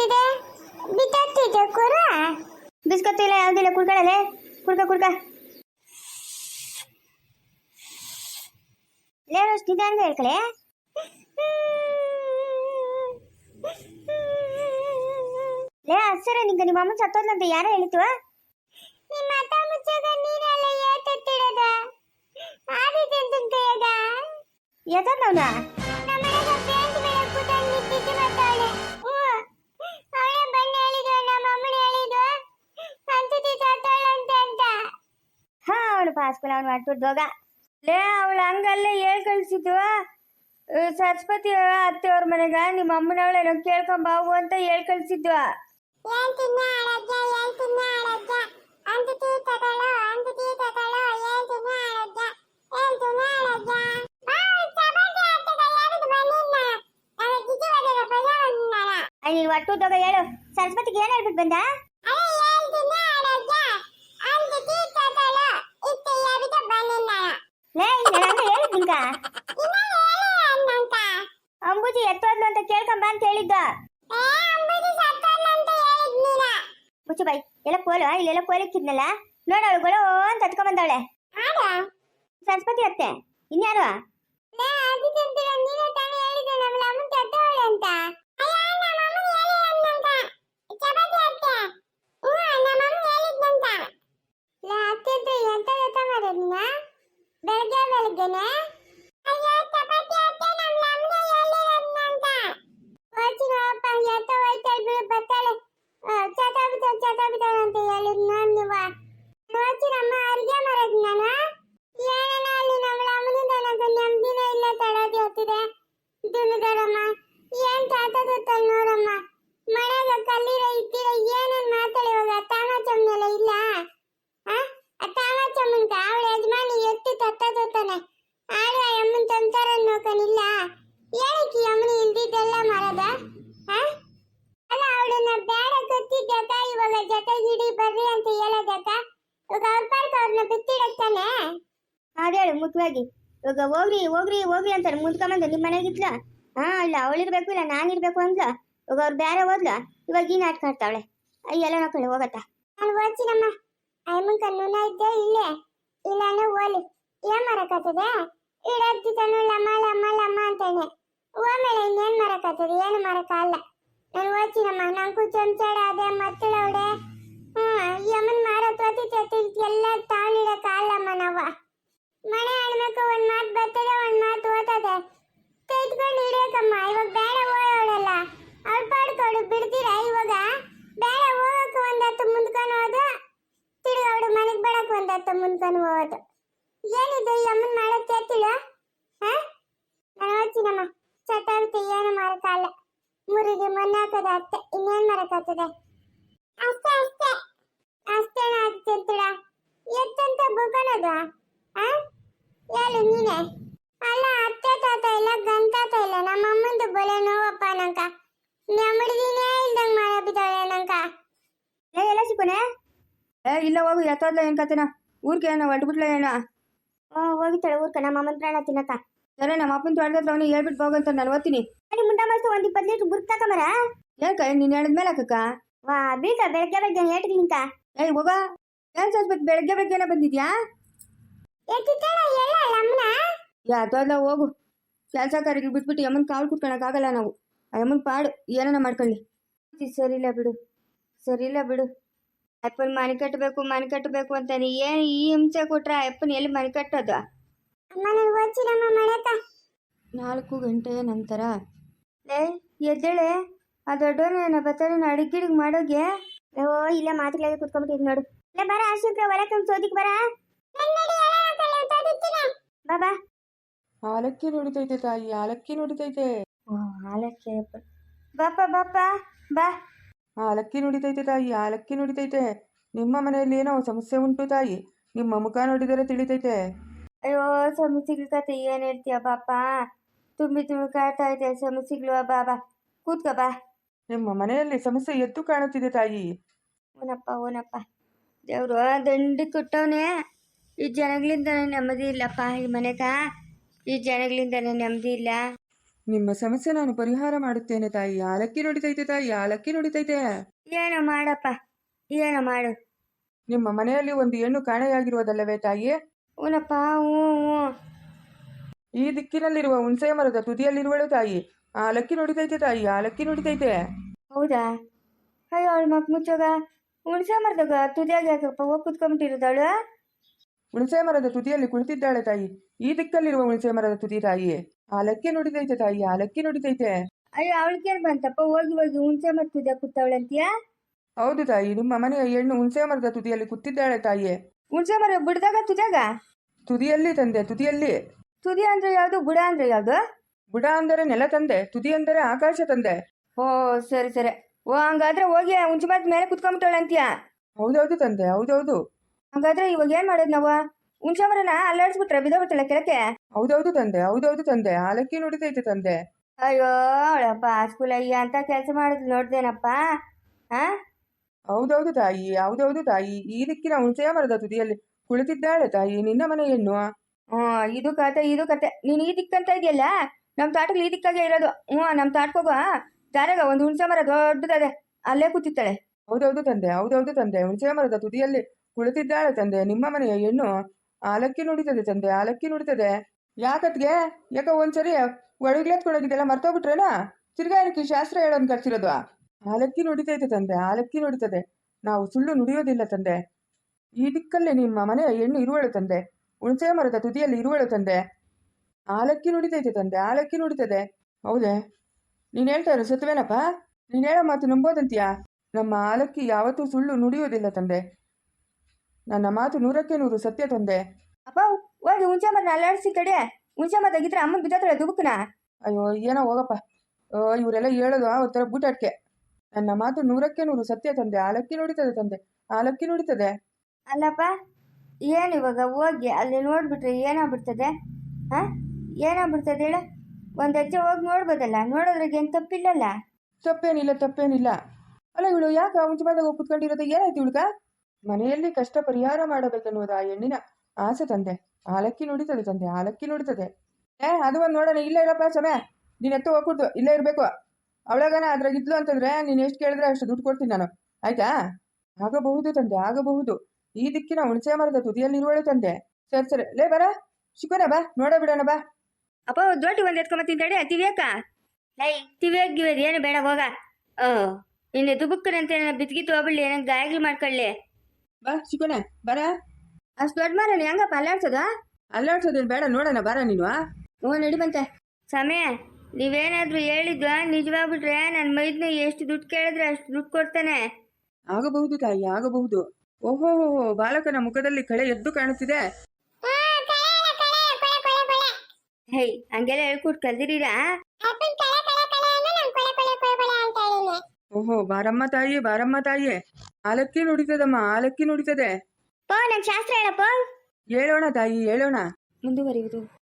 ಎತ್ತಿದೆ ಬಿತ್ತತ್ತಿದೆ ಕುರ biscuit ಇಲ್ಲ ಯಾವ್ದಿಲ್ಲ ಕುಡ್ಕೊಳ್ಳಲೆ ಕುಡ್ಕ ಕುಡ್ಕ ಅಷ್ಟು ನಿಧಾನ ಹೇಳ್ಕಳೆ? ಲೇ ಅಸರ ನಿಂಗೆ ನಿಮ್ಮ ಅಮ್ಮ ಸತ್ತೋದ್ಲಂತ, ಯಾರೋ ಹೇಳಿತು ನಿಮ್ಮ ಅತ್ತ ಮುಚ್ಚಾಗ ನೀರೆಲ್ಲ ಏತತ್ತಿಡದ ಆದಿತ್ಯ ಅಂತ ಕೈಯಾಗ ಎದರ್ ನವ್ನ ನಮ್ಮನೆಗ ಪೇಂಟ್ ಮೇಲೆ ಹಾ ಅವಳು ಅವ್ನು ಅವನು ಮಾಡ್ಬಿಡ್ದೋಗ ಲೇ ಅವಳು ಹಂಗಲ್ಲೇ ಹೇಳ್ ಕಳ್ಸಿದ್ವ ಸರಸ್ವತಿ ಅತ್ತೆಯವ್ರ ಮನೆಗ ನಿಮ್ಮ ಅಮ್ಮನವಳೇನೋ ಕೇಳ್ಕೊಂಬಾವು ಅಂತ ಹೇಳ್ ಕಳ್ಸಿದ್ವ ಒಟ್ಟು ಹೇಳು ಸರಸ್ವತಿಗೆ ಆಡಜ್ಜ ಅಂತಿತಿ ತಗೊಳ್ಳೋ ಅಂತಿತಿ ತಗೊಳ್ಳೋ ಹೇಳ್ತೀನಿ ಆಡಜ್ಜ ಹೇಳ್ತೀನಿ ಆಡಜ್ಜ ಬಾ ಚಪಾತಿ ಆಟದ ಯಾರಿದು ಬನ್ನಿಲ್ಲ ನಾನು ಜಿಜಿ ಬದಲ ಬಜಾವನ್ನಾನ ಅಯ್ಯ ನೀನು ಒಟ್ಟುದೋಗ ಹೇಳು ಸರಸ್ವತಿಗೆ ಏನು ಹೇಳ್ಬಿಟ್ಟು ಬಂದ ಅರೆ ಹೇಳ್ತೀನಿ ಆಡಜ್ಜ ಅಂತಿತಿ ತಗೊಳ್ಳೋ ಇತ್ತೆ ಯಾರಿದು ಬನ್ನಿಲ್ಲ ಲೇ ನಾನು ಹೇಳಿದ್ ನಿಂಗ ಇನ್ನ ಹೇಳಿ ಅನ್ನಂತ ಅಂಬುಜಿ ಎತ್ತೋದ್ಲು ಅಂತ ಕೇಳ್ಕೊಂಬ ಅಂತ ಹೇಳಿದ್ದ ಏ ಅಂಬುಜಿ ಸತ್ತೋನಂತ ಹೇಳಿದ್ನೀನ ಮುಚ್ಚು ಬಾಯ್ ಎಲ್ಲ ಕೋಲು ಇಲ್ಲೆಲ್ಲ ಕೋಲಿಕ್ಕಿದ್ನಲ್ಲ ನೋಡವಳು ಗೊಳೋ ಅಂತ ಹತ್ಕೊಂಡ್ ಬಂದವಳೆ. ಸರಸ್ವತಿ ಅತ್ತೆ ಇನ್ಯಾರು? ಲೇ ಆದಿತ್ಯ ಅಂತೀರ ನೀನೇ ತಾನೇ ಹೇಳಿದೆ ನಮ್ಮ ಅಮ್ಮನ ತಟ್ಟವಳೆ ಅಂತ ಅಯ್ಯ ನಮ್ಮ ಅಮ್ಮನ ಹೇಳಿ ಅನ್ನಂತ ಚಪಾತಿ ಅತ್ತೆ ಹ್ಞೂ ನಮ್ಮ ಅಮ್ಮ ಹೇಳಿದ್ನಂತ ಲೇ ಅತ್ತೆ ಅಂತ ಎಂತ ಎಂತ ಮಾಡೋದು ನೀನ ಬೆಳಗ್ಗೆ ಬೆಳಗ್ಗೆನೆ ಅಯ್ಯ ಚಪಾತಿ ಅತ್ತೆ ನಮ್ಮ ಅಮ್ಮನ ಹೇಳಿರೋದ್ನಂತ ಹೋಚಿನ ಅಪ್ಪ ಎತ್ತ ಹೋಯ್ತಾಳೆ ಬಿಡು ಬರ್ತಾಳೆ ಚತಾಬಿತ ಚತಾಬಿತ ಅಂತ ಹೇಳಿದ್ ನಾನು ನೀವ ನೋಚಿನಮ್ಮ ಅರ್ಗೆ ಮರದ್ ನಾನು ಏನನ ಅಲ್ಲಿ ನಮ್ಮ ಅಮ್ಮನಿಂದ ನನಗೆ ನೆಮ್ಮದಿನೇ ಇಲ್ಲ ತಡದಿ ಹೊತ್ತಿದೆ ದುನುದರಮ್ಮ ಏನ್ ತಾತ ಗೊತ್ತಲ್ಲ ನೋಡಮ್ಮ ಮನೆಗ ಕಲ್ಲಿರ ಇಟ್ಟಿರ ಏನೇನ್ ಮಾತಾಡಿ ಇವಾಗ ತಾಮಾಚಮ್ಮನೆಲ್ಲ ಇಲ್ಲ ಆ ಆ ತಾಮಾಚಮ್ಮನ್ಕ ಅವಳ ಯಜಮಾನಿ ಎತ್ತು ತತ್ತ ತೋತಾನೆ ಆಗ ಅಮ್ಮನ್ ತಂತಾರ ನೋಕನಿಲ್ಲ ಏನಕ್ಕೆ ಈ ಅಮ್ಮನಿ ಇಲ್ದಿದ್ದೆಲ್ಲ ಮಾಡದ ಆ ಅಲ್ಲ ಅವಳನ್ನ ಬೇಡ ಗೊತ್ತಿದ್ದಕ್ಕ ಇವಾಗ ಜೊತೆಗಿಡಿ ಬರ್ರಿ ಅಂತ ಹೇಳೋದಕ್ಕ ಇವಾಗ ಅವ್ರ ಪಾರ್ಕ್ ಅವ್ರನ್ನ ಬಿತ್ತಿಡಕ್ತಾನೆ ಅದೇಳು ಮುಖ್ಯವಾಗಿ. ಇವಾಗ ಹೋಗ್ರಿ ಹೋಗ್ರಿ ಹೋಗ್ರಿ ಅಂತಾರೆ. ಮುಂದ್ಕೊಂಬಂದು ನಿಮ್ಮ ಮನೆಗಿದ್ಲ? ಹಾ ಇಲ್ಲ ಅವಳಿರ್ಬೇಕು ಇಲ್ಲ ನಾನಿರ್ಬೇಕು ಅಂದ್ಲ? ಇವಾಗ ಅವ್ರು ಬೇರೆ ಹೋದ್ಲ? ಇವಾಗ ಈ ನಾಟಕ ಆಡ್ತಾವಳೆ. ಎಲ್ಲ ನೋಡ್ಕೊಳ್ಳಿ ಹೋಗತ್ತ? ನಾನು ಓದ್ಸಿನಮ್ಮ ಅಯ್ಯಮ್ಮನ್ ಕಣ್ಣುನ ಇದ್ದೆ ಇಲ್ಲೇ. ಇಲ್ಲಾನು ಓಲಿ. ಏನ್ ಮರಕತ್ತದೆ? ಇಡತ್ತಿ ತನು ಲಮ್ಮ ಲಮ್ಮ ಲಮ್ಮ ಅಂತಾನೆ. ಓಮೇಲೆ ಇನ್ನೇನ್ ಮರಕತ್ತದೆ? ಏನು ಮರಕ ಅಲ್ಲ. ನಾನು ಓದ್ಸಿನಮ್ಮ ನಂಗೂ ಚಮಚಾಡ ಅದೇ ಮತ್ತಳವಡೆ ಹ್ಮ್ ಈ ಅಮ್ಮನ್ ಮಾರೋ ತೋತಿ ತೋತಿ ಎಲ್ಲ ತಾಳಿಡಕ್ ಅಲ್ಲಮ್ಮ ಮನೆ ಹೆಣ್ಮಕ್ಳು ಒಂದ್ ಮಾತ್ ಬರ್ತದೆ, ಒಂದ್ ಮಾತ್ ಓದ್ತದೆ. ತೆಗೆದ್ಕೊಂಡು ಇಡಬೇಕಮ್ಮ, ಇವಾಗ ಬೇಡ ಓಡೋಳಲ್ಲ ಅವ್ಳ ಪಾಡ್ಕೊಡು ಬಿಡ್ತೀರಾ ಇವಾಗ? ಬೇಡ ಹೋಗಕ್ಕೆ ಒಂದ್ ಹತ್ತು ಮುಂದ್ಕೊಂಡು ಹೋದ ತಿರುಗ ಅವಳು ಮನೆಗೆ ಬರಕ್ ಒಂದ್ ಹತ್ತು ಮುಂದ್ಕೊಂಡು ಹೋಗೋದು ಏನಿದೆ ಈ ಅಮ್ಮನ್ ಮಾಡಕ್ ಕೇಳ್ತಿಳ ಹಾ? ನಾನು ಏನು ಮಾಡಕ್ಕಾಗಲ್ಲ ಮುರಿಗೆ ಮಣ್ಣಾಕದ ಅತ್ತೆ, ಇನ್ನೇನ್ ಮಾಡಕ್ಕಾಗ್ತದೆ ಅಷ್ಟೇ ಅಷ್ಟೇ ಅಷ್ಟೇನ ಆಗ್ತಿರ್ತೀಳ ಎತ್ತಂತ ಬುಕನದು ಆ? ಹೇಳು ನೀನೆ? ಅಲ್ಲ ಅತ್ತೆ ತಾತ ಇಲ್ಲ ಗಂತಾತ ಇಲ್ಲ ನಮ್ಮ ಅಮ್ಮಂದು ಬಲೆ ನೋವಪ್ಪ ನಂಕ ನೆಮ್ಮದಿನೇ ಇಲ್ದಂಗ್ ಮಾಡಬಿದ್ದಾಳೆ ನಂಕ ಏ ಎಲ್ಲ ಸಿಕ್ಕೋನೆ? ಏ ಇಲ್ಲ ಹೋಗು ಎತ್ತೋದ್ಲ ಏನ್ ಕತೆನ ಊರ್ಗೆ ಏನೋ ಹೊರಟ್ಬಿಟ್ಲ ಏನೋ? ಹ್ಞೂ ಹೋಗಿತ್ತಾಳೆ ಊರ್ಕ ನಮ್ಮ ಅಮ್ಮನ ಪ್ರಾಣ ತಿನ್ನಕ್ಕ ಸರಿ ನಮ್ಮ ಅಪ್ಪನ ತೋಟದ ಅವನಿಗೆ ಹೇಳ್ಬಿಟ್ಟು ಹೋಗಂತ ನಾನು ಓದ್ತೀನಿ. ಅಲ್ಲಿ ಮುಂಡ ಮಸ್ತು ಒಂದು ಇಪ್ಪತ್ತು ಲೀಟ್ರ್ ಬುರ್ಕ್ ಮರ ಯಾಕ ನೀನ್ ಹೇಳಿದ್ಮೇಲೆ ಅಕ್ಕಕ್ಕ ವಾ ಬೀಳ್ತ ಬೆಳಗ್ಗೆ ಬೆಳಗ್ಗೆ ಏಟಿಗೆ ನಿಂತ ಏಯ್ ಹೋಗ. ಏನ್ ಸ್ವಲ್ಪ ಬೆಳಗ್ಗೆ ಬೆಳಗ್ಗೆ ಏನೋ ಬಂದಿದ್ಯಾ ಯಾತೋದ್ಲ ಹೋಗು. ಕೆಲಸ ಕಾರ್ಯಗಳು ಬಿಟ್ಬಿಟ್ಟು ಯಮ್ಮನ್ ಕಾವಲು ಕುತ್ಕೊಳಕ್ಕಾಗಲ್ಲ ನಾವು. ಆ ಯಮ್ಮನ್ ಪಾಡು ಏನನ ಮಾಡ್ಕೊಳ್ಳಿ. ಸರಿ ಇಲ್ಲ ಬಿಡು. ಸರಿ ಇಲ್ಲ ಬಿಡು. ಅಪ್ಪನ ಮನೆ ಕಟ್ಟಬೇಕು ಮನೆ ಕಟ್ಟಬೇಕು ಅಂತಾನೆ ಏನು ಈ ಹಿಂಸೆ ಕೊಟ್ರೆ ಅಪ್ಪನ ಎಲ್ಲಿ ಮನೆ ಕಟ್ಟೋದು? ನಾಲ್ಕು ಗಂಟೆಯ ನಂತರ. ಲೇ ಎದ್ದೇಳೆ. ಆ ದೊಡ್ಡವನ ಬರ್ತಾನೆ ಅಡಿಗಿಡಿಗೆ ಮಾಡೋಗೆ ಓ ಇಲ್ಲ ಮಾತುಗಳಾಗಿ ಕುತ್ಕೊಂಡ್ಬಿಟ್ಟಿದ್ ನೋಡು. ಇಲ್ಲ ಬರ ಆಶಂಕ ಒಳಕ್ಕೆ ಸೋದಿಕ್ ಬರ. ಬಾಬಾ ಆಲಕ್ಕಿ ನುಡಿತೈತೆ ತಾಯಿ ಹಾಲಕ್ಕಿ ನುಡಿತೈತೆ. ಹಾಲಕ್ಕಿ ಹಾಲಕ್ಕೆ ಬಾಪ ಬಾಪ ಬಾ. ಹಾಲಕ್ಕಿ ನುಡಿತೈತೆ ತಾಯಿ ಹಾಲಕ್ಕಿ ನುಡಿತೈತೆ. ನಿಮ್ಮ ಮನೆಯಲ್ಲಿ ಏನೋ ಸಮಸ್ಯೆ ಉಂಟು ತಾಯಿ ನಿಮ್ಮ ಮುಖ ನೋಡಿದರೆ ತಿಳಿತೈತೆ. ಅಯ್ಯೋ ಸಮಸ್ಯೆಗಳ ಕತೆ ಏನು ಹೇಳ್ತೀಯ ಬಾಪ. ತುಂಬಿ ತುಳುಕಾಡ್ತಾ ಇದೆ ಸಮಸ್ಯೆಗಳು ಬಾಬಾ ಬಾ. ಕೂತ್ಕೋ ಬಾ. ನಿಮ್ಮ ಮನೆಯಲ್ಲಿ ಸಮಸ್ಯೆ ಎದ್ದು ಕಾಣುತ್ತಿದೆ ತಾಯಿ. ಓನಪ್ಪ ಓನಪ್ಪ. ದೇವ್ರು ದಂಡ ಕೊಟ್ಟವನೇ. ಈ ಜನಗಳಿಂದ ನೆಮ್ಮದಿ ಇಲ್ಲಪ್ಪ ಈ ಮನೆಗ. ಈ ಜನಗಳಿಂದ ನೆಮ್ಮದಿ ಇಲ್ಲ. ನಿಮ್ಮ ಸಮಸ್ಯೆ ನಾನು ಪರಿಹಾರ ಮಾಡುತ್ತೇನೆ ತಾಯಿ. ಯಾಲಕ್ಕಿ ನುಡಿತೈತೆ ತಾಯಿ ಯಾಲಕ್ಕಿ ನುಡಿತೈತೆ. ಏನೋ ಮಾಡಪ್ಪ ಏನೋ ಮಾಡು. ನಿಮ್ಮ ಮನೆಯಲ್ಲಿ ಒಂದು ಹೆಣ್ಣು ಕಾಣೆಯಾಗಿರುವುದಲ್ಲವೇ ತಾಯಿ? ಊನಪ್ಪ ಹ್ಞೂ ಹ್ಞೂ ಈ ದಿಕ್ಕಿನಲ್ಲಿರುವ ಹುಣಸೆ ಮರದ ತುದಿಯಲ್ಲಿರುವಳು ತಾಯಿ. ಆಲಕ್ಕಿ ನುಡಿತೈತೆ ತಾಯಿ ಆಲಕ್ಕಿ ನುಡಿತೈತೆ. ಹೌದಾ? ಅಯ್ಯೋ ಅವಳು ಮಕ್ ಮುಚ್ಚೋಗ. ಹುಣಸೆ ಮರದಾಗ? ತುದಿಯಾಗಿ ಯಾಕಪ್ಪ ಹೋಗಿ ಕುತ್ಕೊಂಬಿಟ್ಟಿರೋದಾಳು ಹುಣಸೆ ಮರದ ತುದಿಯಲ್ಲಿ ಕುಳಿತಿದ್ದಾಳೆ ತಾಯಿ. ಈ ದಿಕ್ಕಲ್ಲಿರುವ ಹುಣಸೆ ಮರದ ತುದಿ ತಾಯಿ. ಆಲಕ್ಕಿ ನುಡಿದೈತೆ ತಾಯಿ ಆಲಕ್ಕಿ ನುಡಿದೈತೆ. ಅಯ್ಯೋ ಅವಳಿಗೇನು ಬಂತಪ್ಪ? ಹೋಗಿ ಹೋಗಿ ಹುಣಸೆ ಮರ ತುದಿಯಾಗ ಕೂತವಳಂತೀಯ ಹೌದು ತಾಯಿ ನಿಮ್ಮ ಮನೆಯ ಹೆಣ್ಣು ಹುಣಸೆ ಮರದ ತುದಿಯಲ್ಲಿ ಕೂತಿದ್ದಾಳೆ ತಾಯಿ ಹುಣಸೆ ಮರ ಬಿಡದಾಗ ತುದಿಯಾಗ? ತುದಿಯಲ್ಲಿ ತಂದೆ ತುದಿಯಲ್ಲಿ. ತುದಿ ಅಂದ್ರೆ ಯಾವುದು ಬುಡ ಅಂದ್ರೆ ಯಾವುದು? ಬುಡ ಅಂದರೆ ನೆಲ ತಂದೆ ತುದಿ ಅಂದರೆ ಆಕಾಶ ತಂದೆ. ಓ ಸರಿ ಸರಿ. ಓ ಹಂಗಾದ್ರೆ ಹೋಗಿ ಹುಂಚು ಮರದ ಮೇಲೆ ಕುತ್ಕೊಂಬಿಟ್ಟವಳಂತೀಯ ಹೌದೌದು ತಂದೆ ಹೌದೌದು. ಹಂಗಾದ್ರೆ ಇವಾಗ ಏನ್ ಮಾಡೋದು ನಾವು? ಹುಣಸೆ ಮರನ ಅಲ್ಲಾಡಿಸ್ಬಿಟ್ರೆ ಬಿದ್ದೋಗ್ಬಿಟ್ಟಲ್ಲ ಕೆಳಕ್ಕೆ? ಹೌದೌದು ತಂದೆ ಹೌದೌದು ತಂದೆ ಆಲಕ್ಕಿ ನುಡಿತೈತೆ ತಂದೆ. ಅಯ್ಯೋ ಅವಳಪ್ಪ ಸ್ಕೂಲ್ ಅಯ್ಯ ಅಂತ ಕೆಲಸ ಮಾಡೋದು ನೋಡ್ದೇನಪ್ಪ ಹಾ ಹೌದೌದು ತಾಯಿ ಹೌದೌದು ತಾಯಿ. ಈ ದಿಕ್ಕಿನ ಹುಣಸೆಯ ಮರದ ತುದಿಯಲ್ಲಿ ಕುಳಿತಿದ್ದಾಳೆ ತಾಯಿ ನಿನ್ನ ಮನೆ ಹೆಣ್ಣು ಹ್ಞೂ ಇದು ಕತೆ ಇದು ಕತೆ. ನೀನ್ ಈ ದಿಕ್ಕಂತ ಇದೆಯಲ್ಲ? ನಮ್ಮ ತಾಟಕ್ಕೆ ಈ ದಿಕ್ಕಾಗೆ ಇರೋದು. ಹ್ಞೂ ನಮ್ ತಾಟ್ಕೋಗ. ದಾರಾಗ ಒಂದು ಹುಣಸೆ ಮರ ದೊಡ್ಡದಾದೆ, ಅಲ್ಲೇ ಕೂತಿತ್ತಾಳೆ ಹೌದೌದು ತಂದೆ ಹೌದೌದು ತಂದೆ. ಹುಣಸೆ ಮರದ ತುದಿಯಲ್ಲಿ ಕುಳಿತಿದ್ದಾಳೆ ತಂದೆ. ನಿಮ್ಮ ಮನೆಯ ಹೆಣ್ಣು ಆಲಕ್ಕಿ ನುಡಿತದೆ ತಂದೆ, ಆಲಕ್ಕಿ ನುಡಿತದೆ. ಯಾಕತ್ಗೆ? ಯಾಕ ಒಂದ್ಸರಿ ಒಳಗ್ಲೆತ್ಕೊಳ್ಳೋದಿದೆಲ್ಲ ಮರ್ತೋಗ್ಬಿಟ್ರೇನ? ತಿರ್ಗಾ ಏನಕ್ಕೆ ಶಾಸ್ತ್ರ ಹೇಳೋನ್ ಕರ್ಸಿರೋದು? ಆಲಕ್ಕಿ ನುಡಿತೈತೆ ತಂದೆ, ಆಲಕ್ಕಿ ನುಡಿತದೆ. ನಾವು ಸುಳ್ಳು ನುಡಿಯೋದಿಲ್ಲ ತಂದೆ. ಈ ದಿಕ್ಕಲ್ಲೇ ನಿಮ್ಮ ಮನೆಯ ಹೆಣ್ಣು ಇರುವಳು ತಂದೆ. ಹುಣಸೆ ಮರದ ತುದಿಯಲ್ಲಿ ಇರುವಳು ತಂದೆ. ಆಲಕ್ಕಿ ನುಡಿತೈತೆ ತಂದೆ, ಆಲಕ್ಕಿ ನುಡಿತದೆ. ಹೌದೇ? ನೀನು ಹೇಳ್ತಾ ಇರೋ ಸತ್ವೇನಪ್ಪ ನೀನು ಹೇಳೋ ಮಾತು ನಂಬೋದಂತೀಯಾ? ನಮ್ಮ ಆಲಕ್ಕಿ ಯಾವತ್ತೂ ಸುಳ್ಳು ನುಡಿಯೋದಿಲ್ಲ ತಂದೆ. ನನ್ನ ಮಾತು ನೂರಕ್ಕೆ ನೂರು ಸತ್ಯ ತಂದೆ. ಅಪ್ಪ ಹೋಗಿ ಹುಂಚೆ ಮರನ ಅಲ್ಲಾಡಿಸಿ ಕಡೆ ಹುಂಚೆ ಮರ ತೆಗಿದ್ರೆ ಅಮ್ಮನ ಬಿದ್ದತ್ರಳೆ ದುಬುಕ್ನ ಅಯ್ಯೋ ಏನೋ ಹೋಗಪ್ಪ. ಓ ಇವರೆಲ್ಲ ಹೇಳೋದು ಒಂಥರ ಬೂಟಾಟ್ಕೆ. ನನ್ನ ಮಾತು ನೂರಕ್ಕೆ ನೂರು ಸತ್ಯ ತಂದೆ. ಆಲಕ್ಕಿ ನುಡಿತದೆ ತಂದೆ. ಆಲಕ್ಕಿ ನುಡಿತದೆ. ಅಲ್ಲಪ್ಪ ಏನು ಇವಾಗ ಹೋಗಿ ಅಲ್ಲಿ ನೋಡ್ಬಿಟ್ರೆ ಏನಾಗ್ಬಿಡ್ತದೆ? ಹಾಂ? ಏನಾಗ್ಬಿಡ್ತದೆ ಹೇಳು? ಒಂದು ಹೆಜ್ಜೆ ಹೋಗಿ ನೋಡ್ಬೋದಲ್ಲ? ನೋಡೋದ್ರಾಗ ಏನು ತಪ್ಪಿಲ್ಲಲ್ಲ? ತಪ್ಪೇನಿಲ್ಲ ತಪ್ಪೇನಿಲ್ಲ. ಅಲ್ಲ ಇವಳು ಯಾಕೆ ಮುಂಚೆದಾಗ ಹೋಗಿ ಕುತ್ಕೊಂಡಿರೋದು ಏನಾಯ್ತು ಇವಳ್ಗ ಮನೆಯಲ್ಲಿ ಕಷ್ಟ ಪರಿಹಾರ ಮಾಡಬೇಕನ್ನುವುದು ಆ ಹೆಣ್ಣಿನ ಆಸೆ ತಂದೆ. ಆಲಕ್ಕಿ ನುಡಿತದೆ ತಂದೆ ಆಲಕ್ಕಿ ನುಡಿತದೆ. ಏ, ಅದು ಒಂದು ನೋಡೋಣ. ಇಲ್ಲೇ ಹೇಳಪ್ಪ ಸಮಯ ನೀನು ಎತ್ತ ಹೋಗ್ಬಿಡ್ತು ಇಲ್ಲೇ ಇರಬೇಕು. ಅವಳಗನ ಅದ್ರಾಗ ಇದ್ಲು ಅಂತಂದ್ರೆ ನೀನು ಎಷ್ಟು ಕೇಳಿದ್ರೆ ಅಷ್ಟು ದುಡ್ಡು ಕೊಡ್ತೀನಿ ನಾನು. ಆಯ್ತಾ? ಆಗಬಹುದು ತಂದೆ, ಆಗಬಹುದು. ಈ ದಿಕ್ಕಿನ ಹುಣಸೆ ಮರದ ತುದಿಯಲ್ಲಿರುವಳು ತಂದೆ. ಸರಿ ಸರಿ. ಲೇ, ಬರ. ಶಿಕೋನ ಬಾ, ನೋಡ ಬಿಡೋಣ, ಬಾ. ಅಪ್ಪ ದೊಡ್ಡ ಒಂದು ಎತ್ಕೊಂಬತ್ತೀನಿ ತಡಿ. ತಿವಿಯಕ್ಕ ಲೈ. ತಿವಿಯಕ್ ಏನು ಬೇಡ ಹೋಗ. ಓ ಇನ್ನು ದುಬುಕ್ಕನಂತೆ ಬಿತ್ಗಿತ್ತು ತೋಬಿಡ್ಲಿ ನಂಗೆ ಗಾಯಗಳು ಮಾಡ್ಕೊಳ್ಳಿ. ಬಾ ಶಿಕೋನ ಬರ? ಅಷ್ಟು ದೊಡ್ಡ ಮರ ಹೆಂಗಪ್ಪ ಅಲ್ಲಾಡ್ಸೋದ? ಅಲ್ಲಾಡ್ಸೋದೇನು ಬೇಡ ನೋಡೋಣ ಬರ ನೀನು ಹ್ಞೂ ನಡಿ ಬಂತೆ. ಸಮಯ ನೀವೇನಾದರೂ ಹೇಳಿದ್ವಾ? ನಿಜವಾಗ್ಬಿಟ್ರೆ ನನ್ನ ಮೈದ್ನ ಎಷ್ಟು ದುಡ್ಡು ಕೇಳಿದ್ರೆ ಅಷ್ಟು ದುಡ್ಡು ಕೊಡ್ತಾನೆ. ಆಗಬಹುದು ತಾಯಿ ಆಗಬಹುದು. ಓಹೋ ಬಾಲಕನ ಮುಖದಲ್ಲಿ ಕಳೆ ಎದ್ದು ಕಾಣುತ್ತಿದೆ ಹಾ ಕಳೆ ಅಲ್ಲ ಕಳೆ ಕೊಳೆ ಕೊಳೆ ಕೊಳೆ ಹೇ ಹಂಗೆಲ್ಲ ಹೇಳ್ಕೊಟ್ಟು ಕಲ್ದಿರೀರಾ ಅಪ್ಪನ್ ಕಳೆ ಕಳೆ ಕಳೆ ಅಂದ್ರೆ ನಾನು ಕೊಳೆ ಕೊಳೆ ಕೊಳೆ ಹಂಗೆಲ್ಲ ಅಂತ ಹೇಳಿನಿ. ಓಹೋ ಬಾರಮ್ಮ ತಾಯಿ ಬಾರಮ್ಮ ತಾಯಿ. ಆಲಕ್ಕಿ ನುಡಿತದಮ್ಮ ಆಲಕ್ಕಿ ನುಡಿತದೆ. ಪೋ ನನ್ ಶಾಸ್ತ್ರ ಹೇಳಪ್ಪ. ಹೇಳೋಣ ತಾಯಿ ಹೇಳೋಣ. ಮುಂದುವರಿಯುವುದು.